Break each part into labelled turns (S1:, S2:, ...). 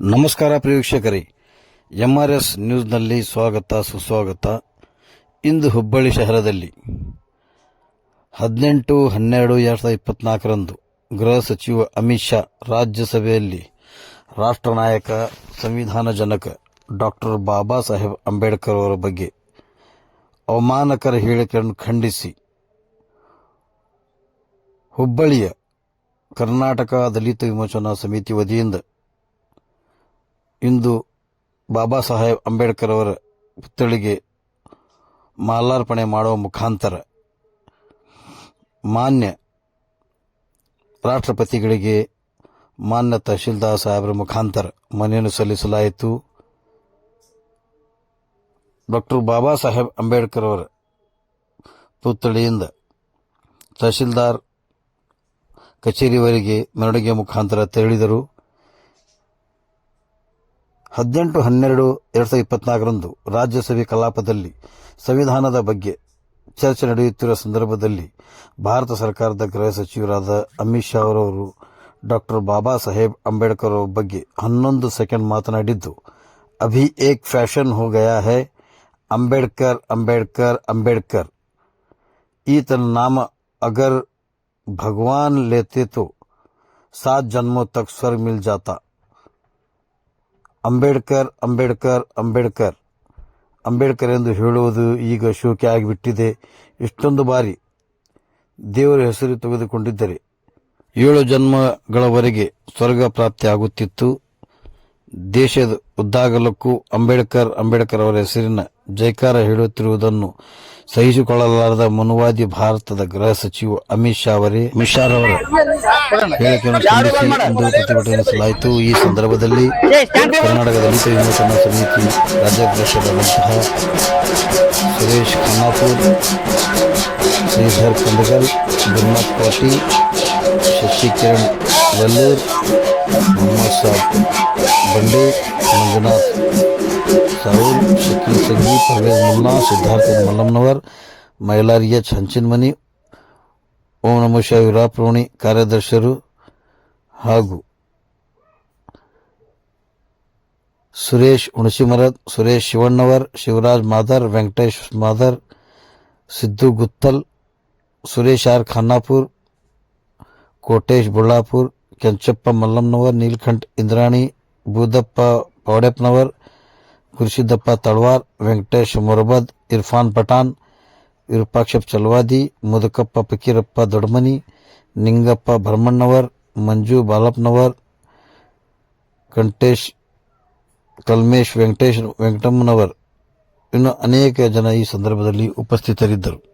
S1: ನಮಸ್ಕಾರ ಪ್ರಿಯ R S ನ್ಯೂಸ್ನಲ್ಲಿ ಸ್ವಾಗತ, ಸುಸ್ವಾಗತ. ಇಂದು ಹುಬ್ಬಳ್ಳಿ ಶಹರದಲ್ಲಿ ಹದಿನೆಂಟು, ಹನ್ನೆರಡು, ಎರಡು ಸಾವಿರದ ಇಪ್ಪತ್ನಾಲ್ಕರಂದು ಗೃಹ ಸಚಿವ ಅಮಿತ್ ಶಾ ರಾಜ್ಯಸಭೆಯಲ್ಲಿ ರಾಷ್ಟ್ರ ನಾಯಕ ಸಂವಿಧಾನ ಜನಕ ಡಾಕ್ಟರ್ ಬಾಬಾ ಸಾಹೇಬ್ ಅಂಬೇಡ್ಕರ್ ಅವರ ಬಗ್ಗೆ ಅವಮಾನಕರ ಹೇಳಿಕೆಯನ್ನು ಖಂಡಿಸಿ ಹುಬ್ಬಳ್ಳಿಯ ಕರ್ನಾಟಕ ದಲಿತ ವಿಮೋಚನಾ ಸಮಿತಿ ವತಿಯಿಂದ ಇಂದು ಬಾಬಾ ಸಾಹೇಬ್ ಅಂಬೇಡ್ಕರ್ ಅವರ ಪುತ್ಥಳಿಗೆ ಮಾಲಾರ್ಪಣೆ ಮಾಡುವ ಮುಖಾಂತರ ಮಾನ್ಯ ರಾಷ್ಟ್ರಪತಿಗಳಿಗೆ ಮಾನ್ಯ ತಹಶೀಲ್ದಾರ್ ಸಾಹೇಬರ ಮುಖಾಂತರ ಮನೆಯನ್ನು ಸಲ್ಲಿಸಲಾಯಿತು. ಡಾಕ್ಟರ್ ಬಾಬಾ ಸಾಹೇಬ್ ಅಂಬೇಡ್ಕರ್ ಅವರ ಪುತ್ಥಳಿಯಿಂದ ತಹಶೀಲ್ದಾರ್ ಕಚೇರಿವರೆಗೆ ಮೆರವಣಿಗೆ ಮುಖಾಂತರ ತೆರಳಿದರು. ಹದಿನೆಂಟು ಹನ್ನೆರಡು ಎರಡು ಸಾವಿರದ ಇಪ್ಪತ್ನಾಲ್ಕರಂದು ರಾಜ್ಯಸಭೆ ಕಲಾಪದಲ್ಲಿ ಸಂವಿಧಾನದ ಬಗ್ಗೆ ಚರ್ಚೆ ನಡೆಯುತ್ತಿರುವ ಸಂದರ್ಭದಲ್ಲಿ ಭಾರತ ಸರ್ಕಾರದ ಗೃಹ ಸಚಿವರಾದ ಅಮಿತ್ ಶಾ ಅವರವರು ಡಾಕ್ಟರ್ ಬಾಬಾ ಸಾಹೇಬ್ ಅಂಬೇಡ್ಕರ್ ಅವರ ಬಗ್ಗೆ ಹನ್ನೊಂದು ಸೆಕೆಂಡ್ ಮಾತನಾಡಿದ್ದು, ಅಭಿ ಏಕ್ ಫ್ಯಾಷನ್ ಹೋ ಗಯಾ ಹೈ, ಅಂಬೇಡ್ಕರ್ ಅಂಬೇಡ್ಕರ್ ಅಂಬೇಡ್ಕರ್. ಈತನ ನಾಮ ಅಗರ್ ಭಗವಾನ್ ಲೇತೆ ತೋ, ಸಾತ್ ಜನ್ಮೋ ತಕ್ ಸ್ವರ್ಗ ಮಿಲ್ ಜಾತಾ. ಅಂಬೇಡ್ಕರ್ ಅಂಬೇಡ್ಕರ್ ಅಂಬೇಡ್ಕರ್. ಅಂಬೇಡ್ಕರ್ ಎಂದು ಹೇಳುವುದು ಈಗ ಶೋಕೆ ಆಗಿಬಿಟ್ಟಿದೆ. ಇಷ್ಟೊಂದು ಬಾರಿ ದೇವರ ಹೆಸರು ತೆಗೆದುಕೊಂಡಿದ್ದರೆ. ಏಳು ಜನ್ಮಗಳವರೆಗೆ ಸ್ವರ್ಗ ಪ್ರಾಪ್ತಿಯಾಗುತ್ತಿತ್ತು. ದೇಶದ ಉದ್ದಾಗಲಕ್ಕೂ ಅಂಬೇಡ್ಕರ್ ಅಂಬೇಡ್ಕರ್ ಅವರ ಹೆಸರಿನ ಜೈಕಾರ ಹೇಳುತ್ತಿರುವುದನ್ನು ಸಹಿಸಿಕೊಳ್ಳಲಾರದ ಮನುವಾದಿ ಭಾರತದ ಗೃಹ ಸಚಿವ ಅಮಿತ್ ಶಾ ಅವರೇ ಅಮಿತ್ ಶಾ ಅವರ ಹೇಳಿಕೆಯನ್ನು ಖಂಡಿಸಿ ಇಂದು ಪ್ರತಿಭಟನೆ ನಡೆಸಲಾಯಿತು ಈ ಸಂದರ್ಭದಲ್ಲಿ ಕರ್ನಾಟಕ ದಲಿತ ವಿಮೋಚನಾ ಸಮಿತಿ ರಾಜ್ಯಾಧ್ಯಕ್ಷರಾದಂತಹ ಸುರೇಶ್ ಖಾನಾಪುರ್ ಶ್ರೀಧರ್ ಕಂದಗಲ್ ಗುರುನಾಥ್ ಪಾಟೀಲ್ ಶಶಿಕಿರಣ್ ವಲ್ಲೂರ್ ಮೊಹಮ್ಮದ್ ಸಾಬ್ ಬಂಡೆ ಮಂಜುನಾಥ್ ಸಾಹುಲ್ ಶಕೀಲ್ ಸಂಗಿ ಪರ್ವೇಜ್ ಮುಲ್ಲಾ ಸಿದ್ಧಾರ್ಥ ಮಲ್ಲಮ್ಮನವರ್ ಮೈಲಾರ್ ಎಚ್ ಹಂಚಿನಮನಿ ಓಂ ನಮಃ ಶಿವಾಯ ವೀರಾಪ್ರೋಣಿ ಕಾರ್ಯದರ್ಶರು ಹಾಗೂ ಸುರೇಶ್ ಹುಣಸಿಮರದ್ ಸುರೇಶ್ ಶಿವಣ್ಣವರ್ ಶಿವರಾಜ್ ಮಾದರ್ ವೆಂಕಟೇಶ್ ಮಾದರ್ ಸಿದ್ದು ಗುತ್ತಲ್ ಸುರೇಶ್ ಆರ್ ಖಾನಾಪುರ್ ಕೋಟೇಶ್ ಬುಳ್ಳಾಪುರ್ ಕೆಂಚಪ್ಪ ಮಲ್ಲಮ್ಮನವರ್ ನೀಲಕಂಠ್ ಇಂದ್ರಾಣಿ ಬೂದಪ್ಪ ಪೌಡೆಪ್ನವರ್, ಗುರುಸಿದ್ದಪ್ಪ ತಳ್ವಾರ್, ವೆಂಕಟೇಶ್ ಮೊರಬದ್, ಇರ್ಫಾನ್ ಪಠಾಣ್, ವಿರೂಪಾಕ್ಷಪ್ಪ ಚಲವಾದಿ, ಮುದಕಪ್ಪ ಫಕೀರಪ್ಪ ದೊಡ್ಮನಿ, ನಿಂಗಪ್ಪ ಭರಮಣ್ಣವರ್, ಮಂಜು ಬಾಲಪ್ಪನವರ್ ಕಂಟೇಶ್ ಕಲ್ಮೇಶ್ ವೆಂಕಟೇಶ್ ವೆಂಕಟಮ್ಮನವರ್. ಇನ್ನು ಅನೇಕ ಜನ ಈ ಸಂದರ್ಭದಲ್ಲಿ ಉಪಸ್ಥಿತರಿದ್ದರು.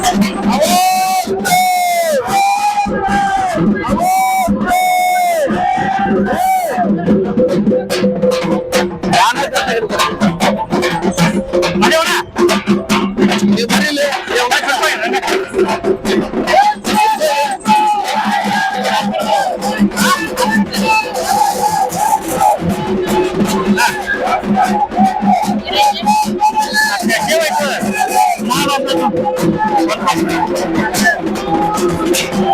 S1: よかった。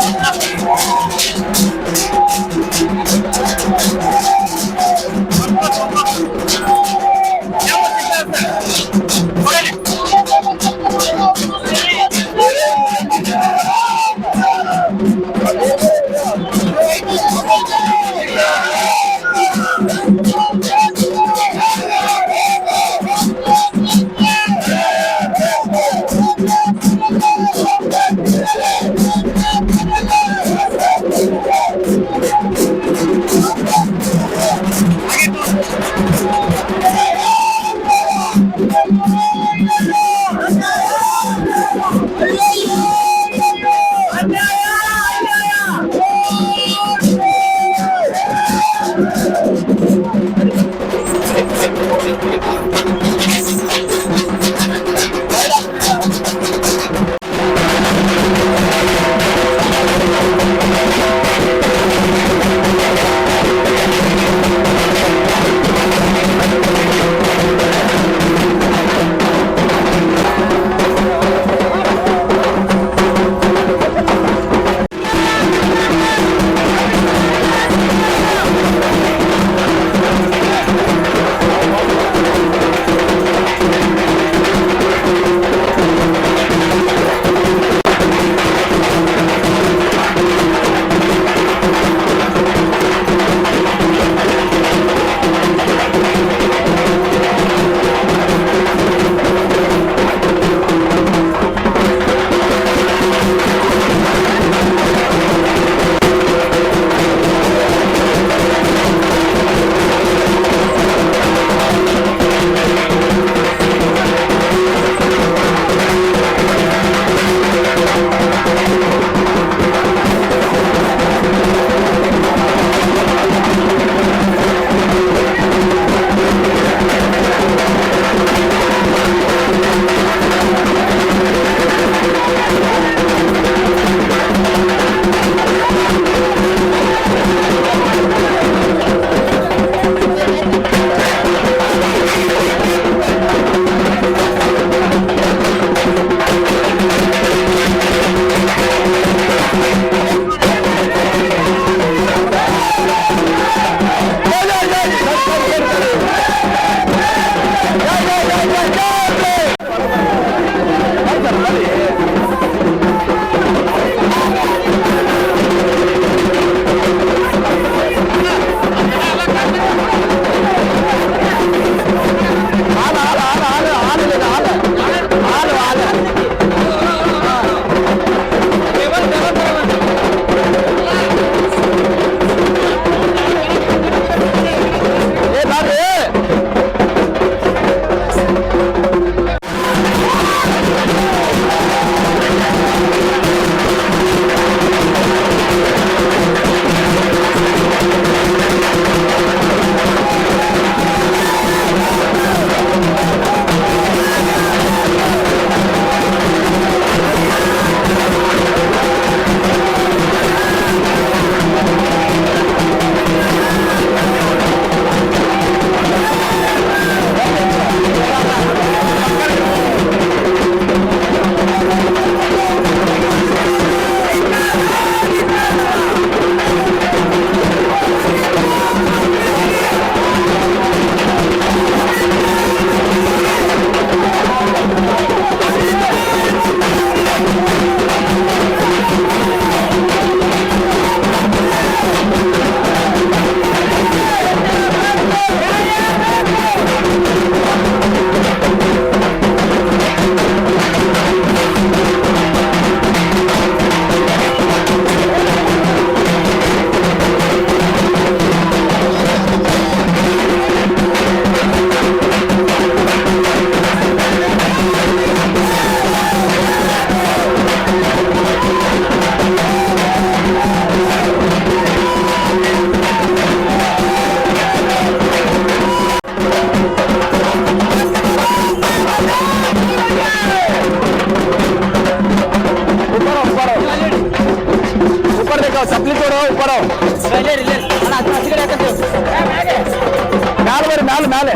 S2: ಮ್ಯಾಲೆ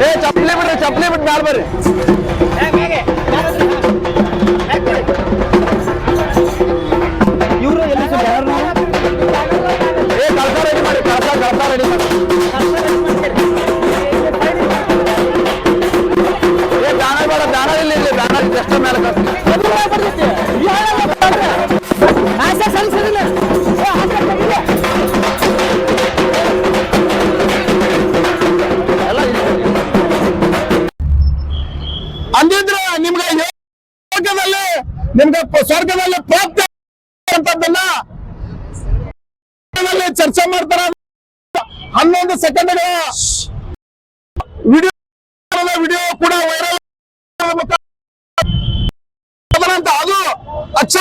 S2: ಏ, ಚಪ್ಪಲಿ ಬಿಡ್ರಿ, ಚಪ್ಪಲಿ ಬಿಟ್ಟು ಮ್ಯಾಲೆ ಬರ್ರಿ. ಇವರು ಎಲ್ಲಿ ಏ, ಕಳ್ಸ ಮಾಡಿ, ಕಳ್ಸ ಕಳ್ಸ ರೆಡಿ ಬೇಡ, ಬ್ಯಾನರ್ ಇಲ್ಲ ಇಲ್ಲಿ, ಬ್ಯಾನರ್ ಜಸ್ಟ್ ಮೇಲೆ ಕಳ್ಸಿ
S3: ಸ್ವರ್ಗದಲ್ಲಿ ಪ್ರಾಪ್ತಿ ಚರ್ಚೆ ಮಾಡ್ತಾರ ಹನ್ನೊಂದು ಸೆಕೆಂಡ್ ವಿಡಿಯೋ ವಿಡಿಯೋ ಕೂಡ ವೈರಲ್ ಅದು ಅಚ್ಚ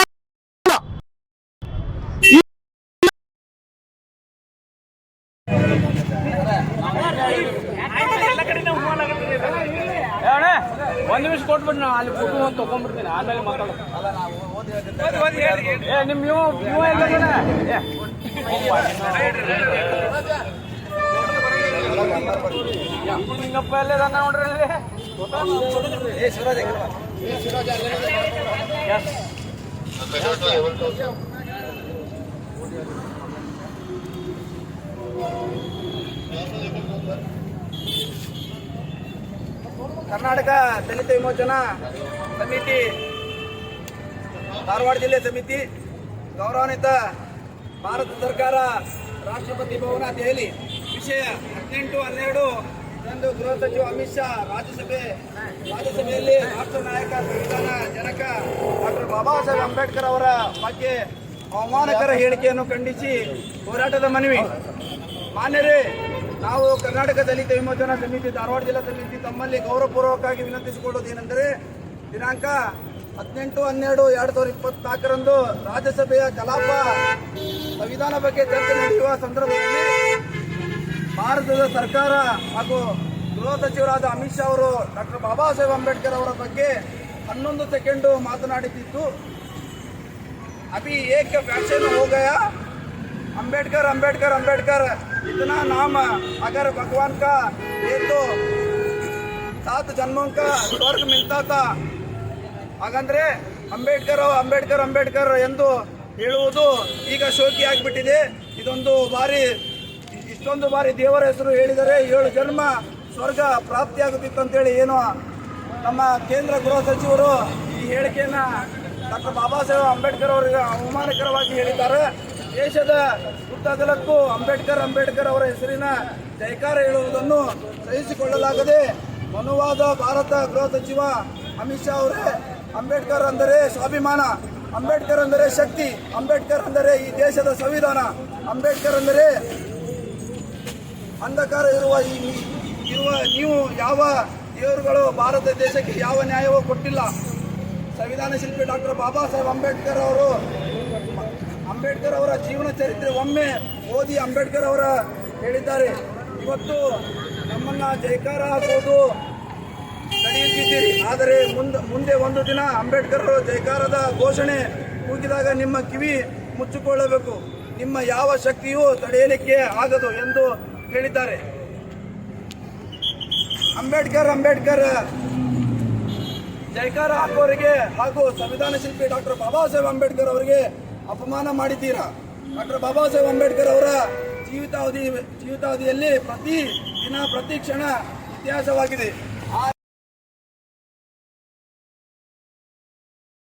S2: ಒಂದ್ ನಿಮಿಷ ಕೊಟ್ಬಿಟ್ಟು ನಾ ಅಲ್ಲಿ ಫೋಟೋ ಒಂದು ತಗೊಂಡ್ಬಿಡ್ತೀನಿ ಆಮೇಲೆ ಮಾತಾಡೋದು ಏ ನಿಮ್ ನೀವು ನೀವು ಎಲ್ಲ ಕಡೆ? ಏ, ಹಿಂಗಪ್ಪ ಎಲ್ಲ ಇದಾನ ನೋಡ್ರಿ ಇಲ್ಲಿ. Yes.
S4: ಕರ್ನಾಟಕ ದಲಿತ ವಿಮೋಚನಾ ಸಮಿತಿ, ಧಾರವಾಡ ಜಿಲ್ಲೆ ಸಮಿತಿ, ಗೌರವಾನ್ವಿತ ಭಾರತ ಸರ್ಕಾರ ರಾಷ್ಟ್ರಪತಿ ಭವನ ದೆಹಲಿ. ವಿಷಯ ಹದಿನೆಂಟು, ಹನ್ನೆರಡು ರಂದು ಗೃಹ ಸಚಿವ ಅಮಿತ್ ಶಾ ರಾಜ್ಯಸಭೆ. ರಾಜ್ಯಸಭೆಯಲ್ಲಿ ರಾಷ್ಟ್ರ ನಾಯಕ, ಸಂವಿಧಾನ ಜನಕ ಡಾಕ್ಟರ್ ಬಾಬಾ ಸಾಹೇಬ್ ಅಂಬೇಡ್ಕರ್ ಅವರ ಬಗ್ಗೆ ಅವಮಾನಕರ ಹೇಳಿಕೆಯನ್ನು ಖಂಡಿಸಿ ಹೋರಾಟದ ಮನವಿ. ಮಾನ್ಯರೇ ನಾವು ಕರ್ನಾಟಕ ದಲಿತ ವಿಮೋಚನಾ ಸಮಿತಿ, ಧಾರವಾಡ ಜಿಲ್ಲಾ ಸಮಿತಿ ತಮ್ಮಲ್ಲಿ ಗೌರವಪೂರ್ವಕವಾಗಿ ವಿನಂತಿಸಿಕೊಳ್ಳುವುದೇನೆಂದರೆ ದಿನಾಂಕ ಹದಿನೆಂಟು, ಹನ್ನೆರಡು, ಎರಡು ಸಾವಿರದ ಇಪ್ಪತ್ನಾಲ್ಕರಂದು ರಾಜ್ಯಸಭೆಯ ಕಲಾಪ ಸಂವಿಧಾನ ಬಗ್ಗೆ ಚರ್ಚೆ ನಡೆಯುವ ಸಂದರ್ಭದಲ್ಲಿ ಭಾರತದ ಸರ್ಕಾರ ಹಾಗೂ ಗೃಹ ಸಚಿವರಾದ ಅಮಿತ್ ಶಾ ಅವರು ಡಾಕ್ಟರ್ ಬಾಬಾ ಸಾಹೇಬ್ ಅಂಬೇಡ್ಕರ್ ಅವರ ಬಗ್ಗೆ ಹನ್ನೊಂದು ಸೆಕೆಂಡು ಮಾತನಾಡುತ್ತಿತ್ತು. ಅಭಿ ಏಕ ಫ್ಯಾಕ್ಷನ್ ಹೋಗಯಾ? अंबेडकर अंबेडकर अंबेडकर इतना नाम अगर भगवान का ये तो सात जन्मों का स्वर्ग मिलता था ಹಾಗಂದ್ರೆ ಅಂಬೇಡ್ಕರ್ ಅಂಬೇಡ್ಕರ್ ಅಂಬೇಡ್ಕರ್ ಎಂದು ಹೇಳುವುದು ಈಗ ಶೋಕಿ ಆಗಿಬಿಟ್ಟಿದೆ ಇದೊಂದು ಬಾರಿ ಇಷ್ಟೊಂದು ಬಾರಿ ದೇವರ ಹೆಸರು ಹೇಳಿದರೆ ಏಳು ಜನ್ಮ ಸ್ವರ್ಗ ಪ್ರಾಪ್ತಿಯಾಗುತ್ತಿತ್ತು ಅಂತೇಳಿ ಏನು ನಮ್ಮ ಕೇಂದ್ರ ಗೃಹ ಸಚಿವರು ಈ ಹೇಳಿಕೆಯನ್ನ ಡಾಕ್ಟರ್ ಬಾಬಾ ಸಾಹೇಬ್ ಅಂಬೇಡ್ಕರ್ ಅವರಿಗೆ ಅವಮಾನಕರವಾಗಿ ಹೇಳಿದ್ದಾರೆ ದೇಶದ ಉದ್ದಗಲಕ್ಕೂ ಅಂಬೇಡ್ಕರ್ ಅಂಬೇಡ್ಕರ್ ಅವರ ಹೆಸರಿನ ಜೈಕಾರ ಹೇಳುವುದನ್ನು ಸಹಿಸಿಕೊಳ್ಳಲಾಗದೆ ಮನುವಾದ ಭಾರತ ಗೃಹ ಸಚಿವ ಅಮಿತ್ ಶಾ ಅವರೇ, ಅಂಬೇಡ್ಕರ್ ಅಂದರೆ ಸ್ವಾಭಿಮಾನ, ಅಂಬೇಡ್ಕರ್ ಅಂದರೆ ಶಕ್ತಿ, ಅಂಬೇಡ್ಕರ್ ಅಂದರೆ ಈ ದೇಶದ ಸಂವಿಧಾನ, ಅಂಬೇಡ್ಕರ್ ಅಂದರೆ ಅಂಧಕಾರ ಇರುವ ಈ ಇರುವ ನೀವು ಯಾವ ದೇವರುಗಳು ಭಾರತ ದೇಶಕ್ಕೆ ಯಾವ ನ್ಯಾಯವೂ ಕೊಟ್ಟಿಲ್ಲ. ಸಂವಿಧಾನ ಶಿಲ್ಪಿ ಡಾಕ್ಟರ್ ಬಾಬಾ ಸಾಹೇಬ್ ಅಂಬೇಡ್ಕರ್ ಅವರು ಅಂಬೇಡ್ಕರ್ ಅವರ ಜೀವನ ಚರಿತ್ರೆ ಒಮ್ಮೆ ಓದಿ ಅಂಬೇಡ್ಕರ್ ಅವರ ಹೇಳಿದ್ದಾರೆ. ಇವತ್ತು ನಮ್ಮನ್ನ ಜೈಕಾರ ಹಾಕೋದು ನಡೆಯುತ್ತಿದ್ದೀರಿ. ಆದರೆ ಮುಂದೆ ಮುಂದೆ ಒಂದು ದಿನ ಅಂಬೇಡ್ಕರ್ ಅವರ ಜೈಕಾರದ ಘೋಷಣೆ ಕೂಗಿದಾಗ ನಿಮ್ಮ ಕಿವಿ ಮುಚ್ಚಿಕೊಳ್ಳಬೇಕು. ನಿಮ್ಮ ಯಾವ ಶಕ್ತಿಯೂ ತಡೆಯಲಿಕ್ಕೆ ಆಗದು ಎಂದು ಹೇಳಿದ್ದಾರೆ. ಅಂಬೇಡ್ಕರ್ ಅಂಬೇಡ್ಕರ್ ಜೈಕಾರ ಹಾಕೋರಿಗೆ ಹಾಗೂ ಸಂವಿಧಾನ ಶಿಲ್ಪಿ ಡಾಕ್ಟರ್ ಬಾಬಾ ಸಾಹೇಬ್ ಅಂಬೇಡ್ಕರ್ ಅವರಿಗೆ ಅಪಮಾನ ಮಾಡಿದ್ದೀರಾ? ಡಾಕ್ಟರ್ ಬಾಬಾ ಸಾಹೇಬ್ ಅಂಬೇಡ್ಕರ್ ಅವರ ಜೀವಿತಾವಧಿ ಜೀವಿತಾವಧಿಯಲ್ಲಿ ಪ್ರತಿ ದಿನ ಪ್ರತಿ ಕ್ಷಣ ಇತಿಹಾಸವಾಗಿದೆ.